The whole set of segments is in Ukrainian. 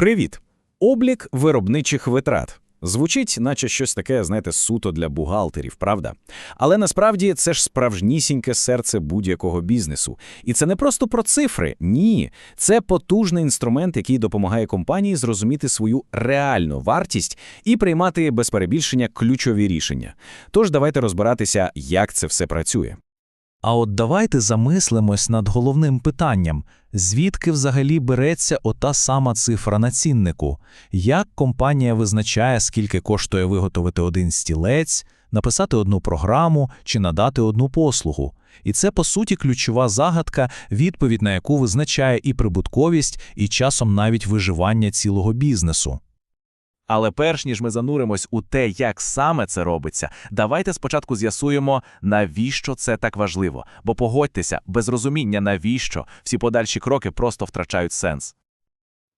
Привіт! Облік виробничих витрат. Звучить, наче щось таке, знаєте, суто для бухгалтерів, правда? Але насправді це ж справжнісіньке серце будь-якого бізнесу. І це не просто про цифри. Ні. Це потужний інструмент, який допомагає компанії зрозуміти свою реальну вартість і приймати без перебільшення ключові рішення. Тож давайте розбиратися, як це все працює. А от давайте замислимось над головним питанням, звідки взагалі береться ота сама цифра на ціннику? Як компанія визначає, скільки коштує виготовити один стілець, написати одну програму чи надати одну послугу? І це, по суті, ключова загадка, відповідь на яку визначає і прибутковість, і часом навіть виживання цілого бізнесу. Але перш ніж ми зануримось у те, як саме це робиться, давайте спочатку з'ясуємо, навіщо це так важливо. Бо погодьтеся, без розуміння навіщо всі подальші кроки просто втрачають сенс.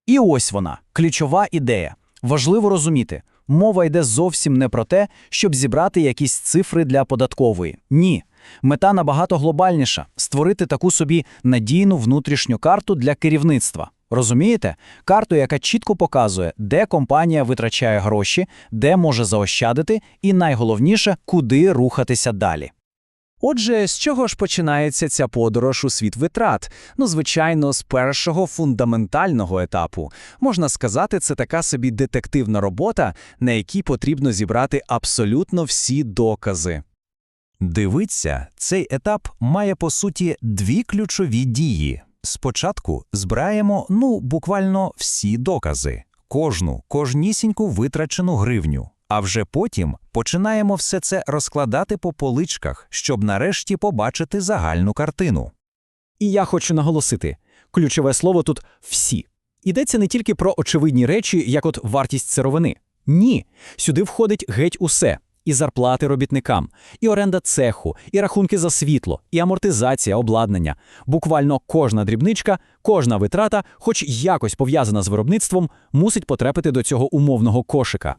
І ось вона, ключова ідея. Важливо розуміти, мова йде зовсім не про те, щоб зібрати якісь цифри для податкової. Ні. Мета набагато глобальніша створити таку собі надійну внутрішню карту для керівництва. Розумієте? Карту, яка чітко показує, де компанія витрачає гроші, де може заощадити, і найголовніше, куди рухатися далі. Отже, з чого ж починається ця подорож у світ витрат? Ну, звичайно, з першого фундаментального етапу. Можна сказати, це така собі детективна робота, на якій потрібно зібрати абсолютно всі докази. Дивіться, цей етап має по суті дві ключові дії. Спочатку збираємо, ну, буквально всі докази, кожну, кожнісіньку витрачену гривню. А вже потім починаємо все це розкладати по поличках, щоб нарешті побачити загальну картину. І я хочу наголосити: ключове слово тут всі. Йдеться не тільки про очевидні речі, як от вартість сировини. Ні, сюди входить геть усе. І зарплати робітникам, і оренда цеху, і рахунки за світло, і амортизація обладнання. Буквально кожна дрібничка, кожна витрата, хоч якось пов'язана з виробництвом, мусить потрапити до цього умовного кошика.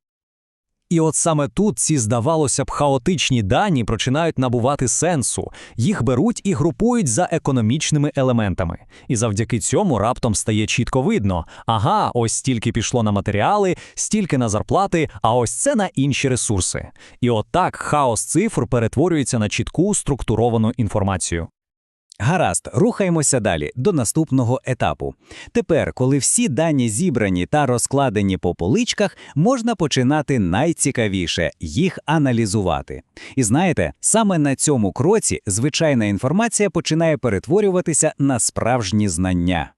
І от саме тут ці, здавалося б, хаотичні дані починають набувати сенсу, їх беруть і групують за економічними елементами. І завдяки цьому раптом стає чітко видно: ага, ось стільки пішло на матеріали, стільки на зарплати, а ось це на інші ресурси. І отак хаос цифр перетворюється на чітку структуровану інформацію. Гаразд, рухаємося далі до наступного етапу. Тепер, коли всі дані зібрані та розкладені по поличках, можна починати найцікавіше їх аналізувати. І знаєте, саме на цьому кроці звичайна інформація починає перетворюватися на справжні знання.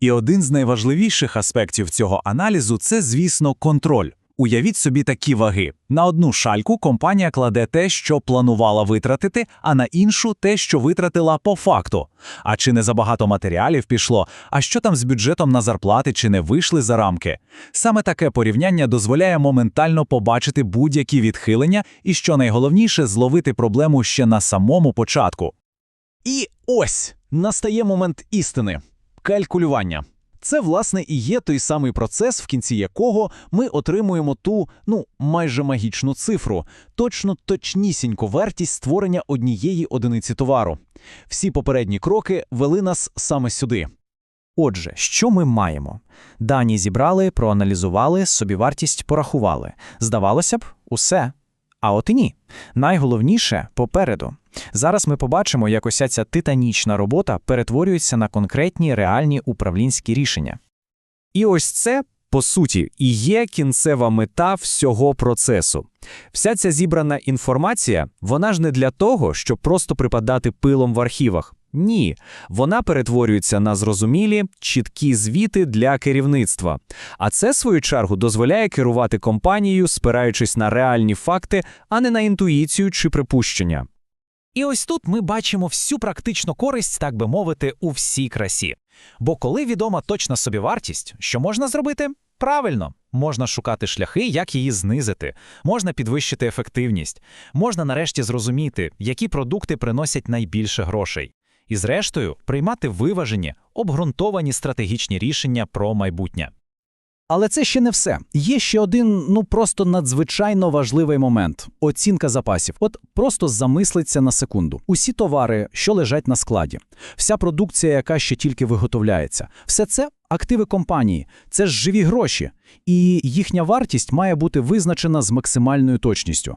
І один з найважливіших аспектів цього аналізу це, звісно, контроль. Уявіть собі такі ваги. На одну шальку компанія кладе те, що планувала витратити, а на іншу те, що витратила по факту. А чи не забагато матеріалів пішло, а що там з бюджетом на зарплати чи не вийшли за рамки? Саме таке порівняння дозволяє моментально побачити будь-які відхилення і, що найголовніше, зловити проблему ще на самому початку. І ось настає момент істини калькулювання. Це, власне, і є той самий процес, в кінці якого ми отримуємо ту, ну, майже магічну цифру, точно точнісіньку вартість створення однієї одиниці товару. Всі попередні кроки вели нас саме сюди. Отже, що ми маємо? Дані зібрали, проаналізували, собівартість порахували. Здавалося б, усе. А от і ні. Найголовніше попереду. Зараз ми побачимо, як ося ця титанічна робота перетворюється на конкретні реальні управлінські рішення. І ось це, по суті, і є кінцева мета всього процесу. Вся ця зібрана інформація, вона ж не для того, щоб просто припадати пилом в архівах. Ні, вона перетворюється на зрозумілі, чіткі звіти для керівництва. А це, в свою чергу, дозволяє керувати компанією, спираючись на реальні факти, а не на інтуїцію чи припущення. І ось тут ми бачимо всю практичну користь, так би мовити, у всій красі. Бо коли відома точна собівартість, що можна зробити? Правильно, можна шукати шляхи, як її знизити, можна підвищити ефективність, можна нарешті зрозуміти, які продукти приносять найбільше грошей. І, зрештою, приймати виважені, обґрунтовані стратегічні рішення про майбутнє. Але це ще не все. Є ще один, ну просто надзвичайно важливий момент оцінка запасів. От просто замислиться на секунду. Усі товари, що лежать на складі, вся продукція, яка ще тільки виготовляється, все це активи компанії, це ж живі гроші, і їхня вартість має бути визначена з максимальною точністю.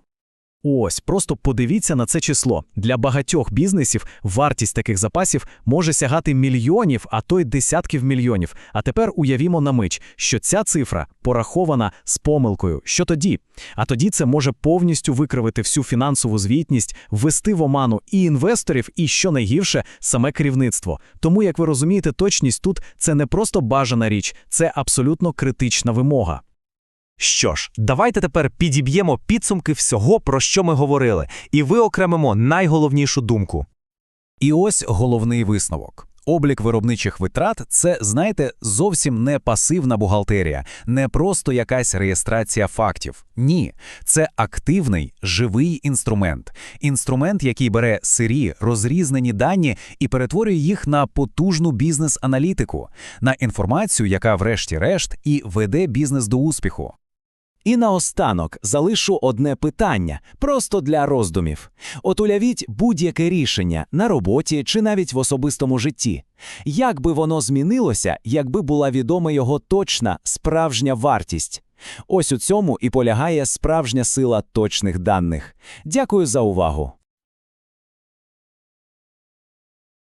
Ось, просто подивіться на це число. Для багатьох бізнесів вартість таких запасів може сягати мільйонів, а то й десятків мільйонів. А тепер уявімо на мить, що ця цифра порахована з помилкою. Що тоді? А тоді це може повністю викривити всю фінансову звітність, ввести в оману і інвесторів, і що найгірше, саме керівництво. Тому, як ви розумієте, точність тут це не просто бажана річ, це абсолютно критична вимога. Що ж, давайте тепер підіб'ємо підсумки всього, про що ми говорили, і виокремимо найголовнішу думку. І ось головний висновок. Облік виробничих витрат це, знаєте, зовсім не пасивна бухгалтерія, не просто якась реєстрація фактів. Ні, це активний, живий інструмент. Інструмент, який бере сирі, розрізнені дані і перетворює їх на потужну бізнес-аналітику, на інформацію, яка, врешті-решт, і веде бізнес до успіху. І наостанок залишу одне питання, просто для роздумів. От уявіть будь-яке рішення на роботі чи навіть в особистому житті. Як би воно змінилося, якби була відома його точна справжня вартість? Ось у цьому і полягає справжня сила точних даних. Дякую за увагу.